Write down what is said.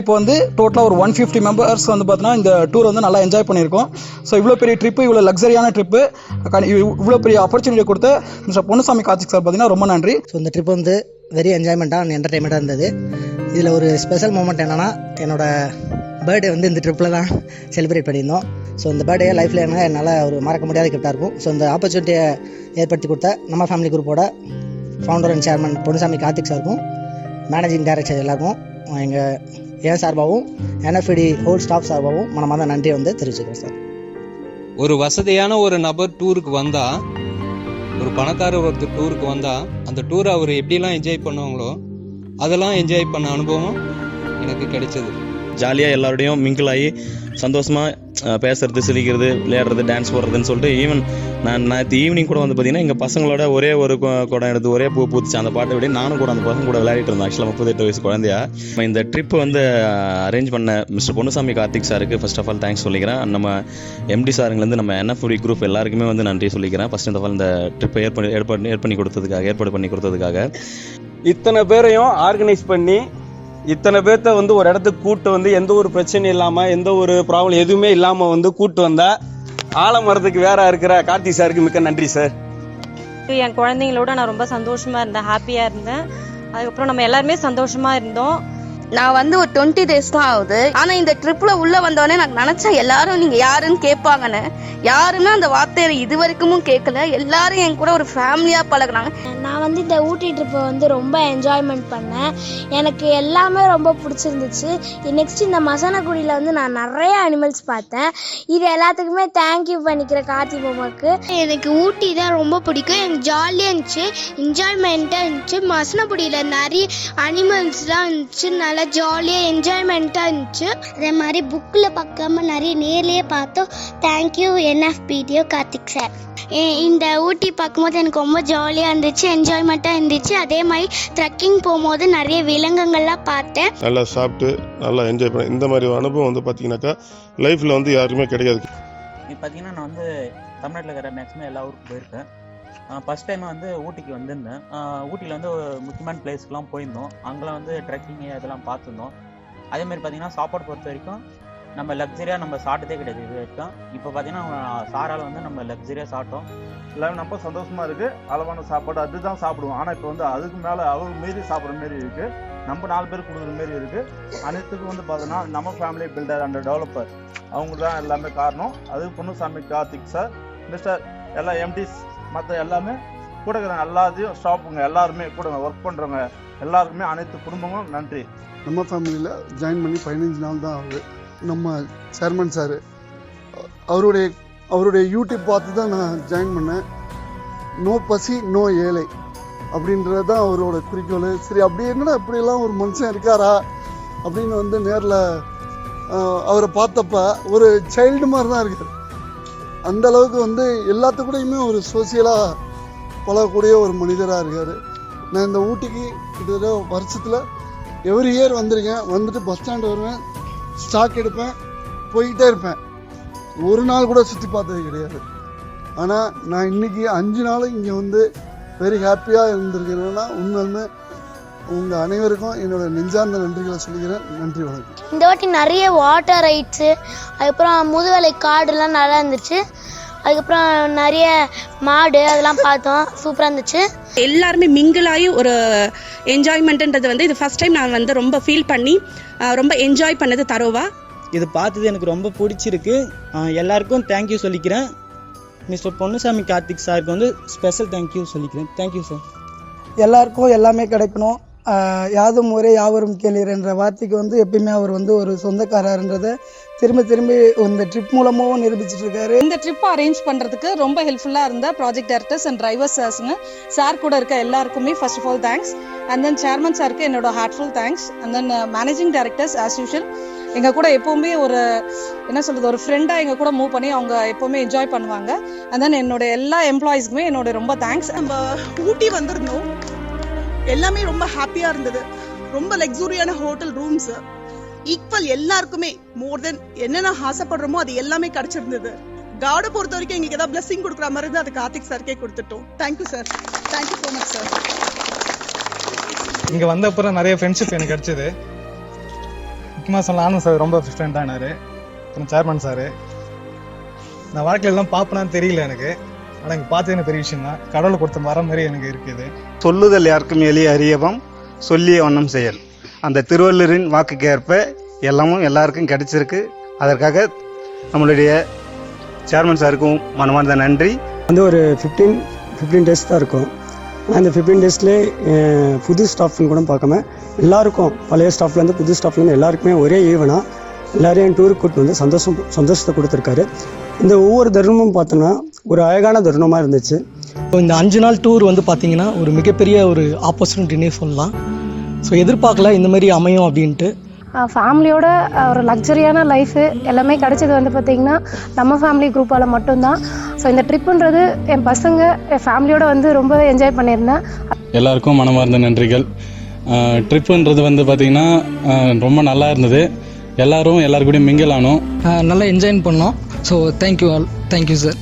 இப்போ வந்து டோட்டலாக ஒரு ஒன் ஃபிஃப்டி மெம்பர்ஸ் வந்து பார்த்தீங்கன்னா இந்த டூர் வந்து நல்லா என்ஜாய் பண்ணியிருக்கோம். ஸோ இவ்வளோ பெரிய ட்ரிப்பு இவ்வளோ லக்ஸரியான ட்ரிப்பு இவ்வளோ பெரிய ஆப்பர்ச்சுனிட்டி கொடுத்த மிஸ்டர் பொன்னுசாமி கார்த்திக் சார் பார்த்தீங்கன்னா ரொம்ப நன்றி. ஸோ இந்த ட்ரிப் வந்து வெரி என்ஜாய்மெண்ட்டாக அண்ட் என்டர்டைன்மெண்ட்டாக இருந்தது. இதில் ஒரு ஸ்பெஷல் மூமெண்ட் என்னென்னா என்னோட பர்த்டே வந்து இந்த ட்ரிப்பில் தான் செலிப்ரேட் பண்ணியிருந்தோம். ஸோ இந்த பர்த்டே லைஃப்பில் என்ன என்னால் ஒரு மறக்க முடியாத கிஃப்டாக இருக்கும். ஸோ இந்த ஆப்பர்ச்சுனிட்டியை ஏற்படுத்தி கொடுத்த நம்ம ஃபேமிலி குரூப்போட founder and chairman Ponnusamy Karthik சாருக்கும் மேனேஜிங் டைரக்டர் எல்லாருக்கும் எங்கள் என் சார்பாகவும் என்எஃப்டி ஹோல் ஸ்டாஃப் சார்பாகவும் மனமார்ந்த நன்றியை வந்து தெரிவிச்சுக்கிறேன் சார். ஒரு வசதியான ஒரு நபர் டூருக்கு வந்தால் ஒரு பணக்காரர் ஒருத்தர் டூருக்கு வந்தால் அந்த டூரை அவர் எப்படிலாம் என்ஜாய் பண்ணுவாங்களோ அதெல்லாம் என்ஜாய் பண்ண அனுபவம் எனக்கு கிடைச்சது. ஜாலியாக எல்லாரோடையும் மிங்கிள் ஆகி சந்தோஷமாக பேசுறது சிரிக்கிறது விளையாடுறது டான்ஸ் போடுறதுன்னு சொல்லிட்டு ஈவன் நான் நேற்று ஈவினிங் கூட வந்து பார்த்தீங்கன்னா எங்கள் பசங்களோட ஒரே ஒரு குடம் எடுத்து ஒரே பூ பூத்துச்சு. அந்த பாட்டை விட நானும் கூட அந்த பசங்க கூட விளையாடிட்டு இருந்தேன். ஆக்சுவலாக முப்பத்தெட்டு வயசு குழந்தையா. நம்ம இந்த ட்ரிப் வந்து அரேஞ்ச் பண்ண மிஸ்டர் பொன்னுசாமி கார்த்திக் சாருக்கு ஃபர்ஸ்ட் ஆஃப் ஆல் தேங்க்ஸ் சொல்லிக்கிறேன். நம்ம எம்டி சாருங்கலேருந்து நம்ம என்எஃப்டி குரூப் எல்லாருக்குமே வந்து நன்றி சொல்லிக்கிறேன். ஃபர்ஸ்ட் ஆஃப் ஆல் இந்த ட்ரிப்பை ஏற்படு ஏற்பாடு ஏற்ப கொடுத்ததுக்காக ஏற்பாடு பண்ணி கொடுத்ததுக்காக. இத்தனை பேரையும் ஆர்கனைஸ் பண்ணி இத்தனை பேர்த்த வந்து ஒரு இடத்துக்கு கூட்டு வந்து எந்த ஒரு பிரச்சனையும் இல்லாமல் எந்த ஒரு ப்ராப்ளம் எதுவுமே இல்லாமல் வந்து கூட்டு வந்தா ஆலமரத்துக்கு வேற இருக்கிற கார்த்தி சாருக்கு மிக்க நன்றி சார் என் குழந்தைங்களோட நான் ரொம்ப சந்தோஷமா இருந்தேன் ஹாப்பியா இருந்தேன். அதுக்கப்புறம் நம்ம எல்லாருமே சந்தோஷமா இருந்தோம். நான் வந்து ஒரு டுவெண்ட்டி டேஸ் தான் ஆகுது. ஆனா இந்த ட்ரிப்ல உள்ள வந்தோடனே நான் நினைச்சேன் எல்லாரும் நீங்க யாருன்னு கேட்பாங்கன்னு. யாருமே அந்த வார்த்தையை இது வரைக்கும் கேட்கல. எல்லாரும் என் கூட ஒரு ஃபேமிலியா பழகுனாங்க. நான் வந்து இந்த ஊட்டி ட்ரிப்பை வந்து ரொம்ப என்ஜாய்மெண்ட் பண்ணேன். எனக்கு எல்லாமே ரொம்ப பிடிச்சிருந்துச்சு. நெக்ஸ்ட் இந்த மசனகுடியில் வந்து நான் நிறைய அனிமல்ஸ் பார்த்தேன். இது எல்லாத்துக்குமே தேங்க்யூ பண்ணிக்கிற கார்த்தி பொம்மாக்கு எனக்கு ஊட்டி தான் ரொம்ப பிடிக்கும். எனக்கு ஜாலியாக இருந்துச்சு. என்ஜாய்மெண்ட்டாக இருந்துச்சு. மசனகுடியில் நிறைய அனிமல்ஸ்லாம் இருந்துச்சு. நல்லா ஜாலியாக என்ஜாய்மெண்ட்டாக இருந்துச்சு. அதே மாதிரி புக்கில் பார்க்காம நிறைய நேர்லேயே பார்த்தோம். தேங்க்யூ என்எஃபிடிஓ கார்த்திக் சார் இந்த ஊட்டி பார்க்கும்போது எனக்கு ரொம்ப ஜாலியாக இருந்துச்சு என்ஜாய்மெண்ட்டாக இருந்துச்சு. அதே மாதிரி ட்ரெக்கிங் போகும்போது நிறைய விலங்குகள்லாம் பார்த்தேன். நல்லா சாப்பிட்டு நல்லா என்ஜாய் பண்ண இந்த மாதிரி அனுபவம் வந்து பார்த்தீங்கன்னாக்கா லைஃப்பில் வந்து யாருக்குமே கிடைக்காது இப்போ பார்த்தீங்கன்னா நான் வந்து தமிழ்நாட்டில் இருக்கிற மேக்ஸிமம் எல்லா ஊருக்கும் போயிருக்கேன். ஃபஸ்ட் டைம் வந்து ஊட்டிக்கு வந்திருந்தேன். ஊட்டியில் வந்து ஒரு முக்கியமான பிளேஸ்க்குலாம் போயிருந்தோம். அங்கெல்லாம் வந்து ட்ரெக்கிங் இதெல்லாம் பார்த்துருந்தோம். அதேமாதிரி பார்த்தீங்கன்னா சாப்பாடு பொறுத்த வரைக்கும் நம்ம லக்ஸரியாக நம்ம சாப்பிட்டதே கிடையாது இது வரைக்கும். இப்போ பார்த்தீங்கன்னா சாரால் வந்து நம்ம லக்ஸரியாக சாப்பிட்டோம். எல்லாமே ரொம்ப சந்தோஷமாக இருக்குது அளவான சாப்பாடு அதுதான் சாப்பிடுவோம். ஆனால் இப்போ வந்து அதுக்கு மேலே அளவு மீறி சாப்பிட்ற மாரி இருக்குது நம்ம நாலு பேர் கொடுக்குற மாரி இருக்குது அனைத்துக்கும் வந்து பார்த்தோன்னா நம்ம ஃபேமிலி பில்டர் அண்ட் டெவலப்பர் அவங்க தான் எல்லாமே காரணம். அது பொன்னுசாமி கார்த்திக் சார் மிஸ்டர் எல்லா எம்டிஸ் மற்ற எல்லாமே கூட இருக்கிற எல்லாத்தையும் ஸ்டாஃபுங்க எல்லாருமே கூட ஒர்க் பண்ணுறவங்க எல்லாருக்குமே அனைத்து குடும்பங்களும் நன்றி. நம்ம ஃபேமிலியில் ஜாயின் பண்ணி பதினஞ்சு நாள் தான் ஆகுது. நம்ம சேர்மன் சார் அவருடைய அவருடைய யூடியூப் பார்த்து தான் நான் ஜாயின் பண்ணேன். நோ பசி நோ ஏழை அப்படின்றது தான் அவரோட குறிக்கோள். சரி அப்படி என்னடா இப்படியெல்லாம் ஒரு மனுஷன் இருக்காரா அப்படின்னு வந்து நேரில் அவரை பார்த்தப்ப ஒரு சைல்டு மாதிரி தான் இருக்கார். அந்த அளவுக்கு வந்து எல்லாத்துக்கூடையுமே ஒரு சோசியலாக பழகக்கூடிய ஒரு மனிதராக இருக்கார். நான் இந்த ஊட்டிக்கு கிட்டத்தட்ட வருஷத்தில் எவ்ரி இயர் வந்திருக்கேன். வந்துட்டு பஸ் ஸ்டாண்டு வருவேன் ஸ்டாக் எடுப்பேன் போய்கிட்டே இருப்பேன். ஒரு நாள் கூட சுற்றி பார்த்தது கிடையாது. ஆனால் நான் இன்னைக்கு அஞ்சு நாள் இங்கே வந்து வெரி ஹாப்பியாக இருந்திருக்கிறேன்னா உண்மையுமே உங்கள் அனைவருக்கும் என்னோட நெஞ்சார்ந்த நன்றிகளை சொல்லிக்கிறேன் நன்றி வணக்கம். இந்த வாட்டி நிறைய வாட்டர் ரைட்ஸு அதுக்கப்புறம் முதுகலை காடுலாம் நல்லா இருந்துச்சு. அதுக்கப்புறம் நிறைய மாடு அதெல்லாம் பார்த்தோம். சூப்பராக இருந்துச்சு. எல்லாருமே மிங்கிள் ஆகி ஒரு என்ஜாய்மெண்ட்ன்றது வந்து இது ஃபர்ஸ்ட் டைம் நான் வந்து ரொம்ப ஃபீல் பண்ணி ரொம்ப என்ஜாய் பண்ணது தரோவா. இது பார்த்தது எனக்கு ரொம்ப பிடிச்சிருக்கு. எல்லாருக்கும் தேங்க்யூ சொல்லிக்கிறேன். மிஸ்டர் பொன்னுசாமி கார்த்திக் சாருக்கு வந்து ஸ்பெஷல் தேங்க்யூ சொல்லிக்கிறேன். தேங்க்யூ சார் எல்லாருக்கும் எல்லாமே கிடைக்கணும். யாதும் ஒரே யாவரும் கேளீர் என்ற வார்த்தைக்கு வந்து எப்பயுமே அவர் வந்து ஒரு சொந்தக்காரர்ன்றதை திரும்ப திரும்பி இந்த ட்ரிப் மூலமாகவும் நிரூபிச்சிட்டு இருக்காரு இந்த ட்ரிப் அரேஞ்ச் பண்ணுறதுக்கு ரொம்ப ஹெல்ப்ஃபுல்லாக இருந்த ப்ராஜெக்ட் டைரக்டர்ஸ் அண்ட் டிரைவர்ஸ் சார்ஸ்னு சார் கூட இருக்க எல்லாருக்குமே first of all thanks and then chairman சாருக்கு என்னோட heartful thanks and then managing directors as usual எங்கள் கூட எப்போவுமே ஒரு என்ன சொல்கிறது ஒரு ஃப்ரெண்டாக எங்கள் கூட மூவ் பண்ணி அவங்க எப்போவுமே என்ஜாய் பண்ணுவாங்க. அண்ட் தென் என்னோட எல்லா எம்ப்ளாயீஸ்க்குமே என்னோட ரொம்ப தேங்க்ஸ் நம்ம ஊட்டி வந்திருந்தோம். எல்லாமே ரொம்ப ஹாப்பியா இருந்தது. ரொம்ப லக்ஸூரியான ஹோட்டல் ரூம்ஸ் ஈக்குவல் எல்லாருக்குமே மோர் தென் என்னென்ன ஆசைப்படுறோமோ அது எல்லாமே கிடைச்சிருந்தது. காடை பொறுத்த வரைக்கும் எங்களுக்கு ஏதாவது பிளஸிங் கொடுக்குற மாதிரி இருந்தால் அது கார்த்திக் சார்க்கே கொடுத்துட்டோம். Thank you sir thank you so much sir இங்கே வந்த அப்புறம் நிறைய ஃப்ரெண்ட்ஷிப் எனக்கு கிடைச்சது. முக்கியமாக சொல்ல ஆனந்த் சார் ரொம்ப ஃப்ரெண்ட் ஆனார். அப்புறம் சேர்மன் சார் நான் வாழ்க்கையில எல்லாம் பார்ப்பனான்னு தெரியல எனக்கு. ஆனால் எனக்கு பார்த்தது எனக்கு பெரிய விஷயம் தான் கடவுளை கொடுத்த மரம் மாதிரி எனக்கு இருக்குது. சொல்லுதல் யாருக்கும் எளிய அறியவம் சொல்லிய வண்ணம் செயல். அந்த திருவள்ளுவரின் வாக்குக்கு ஏற்ப எல்லாமும் எல்லாருக்கும் கிடைச்சிருக்கு. அதற்காக நம்மளுடைய சேர்மன் சாருக்கும் மனமார்ந்த நன்றி. வந்து ஒரு ஃபிஃப்டீன் ஃபிஃப்டீன் டேஸ் தான் இருக்கும். அந்த ஃபிஃப்டீன் டேஸ்லேயே புது ஸ்டாஃப்னு கூட பார்க்காம எல்லாருக்கும் பழைய ஸ்டாஃப்லேருந்து புது ஸ்டாஃப்லேருந்து எல்லாருக்குமே ஒரே ஈவனாக எல்லாரையும் டூருக்கு கூட்டு வந்து சந்தோஷம் சந்தோஷத்தை கொடுத்துருக்காரு. இந்த ஒவ்வொரு தருணமும் பார்த்தோன்னா ஒரு அழகான தருணமாக இருந்துச்சு. இந்த அஞ்சு நாள் டூர் வந்து பார்த்தீங்கன்னா ஒரு மிகப்பெரிய ஒரு ஆப்பர்ச்சுனிட்டினே சொல்லலாம். ஸோ எதிர்பார்க்கல இந்த மாதிரி அமையும் அப்படின்ட்டு. ஃபேமிலியோட ஒரு லக்ஸரியான லைஃபு எல்லாமே கிடைச்சது வந்து பார்த்திங்கன்னா நம்ம ஃபேமிலி குரூப்பால் மட்டும்தான். ஸோ இந்த ட்ரிப்புன்றது என் பசங்க என் ஃபேமிலியோட வந்து ரொம்ப என்ஜாய் பண்ணியிருந்தேன். எல்லாருக்கும் மனமார்ந்த நன்றிகள். ட்ரிப்புன்றது வந்து பார்த்திங்கன்னா ரொம்ப நல்லா இருந்தது. எல்லாரும் எல்லாரு கூடயும் மிங்கிள் ஆனோம். நல்லா என்ஜாய் பண்ணோம். So thank you all thank you sir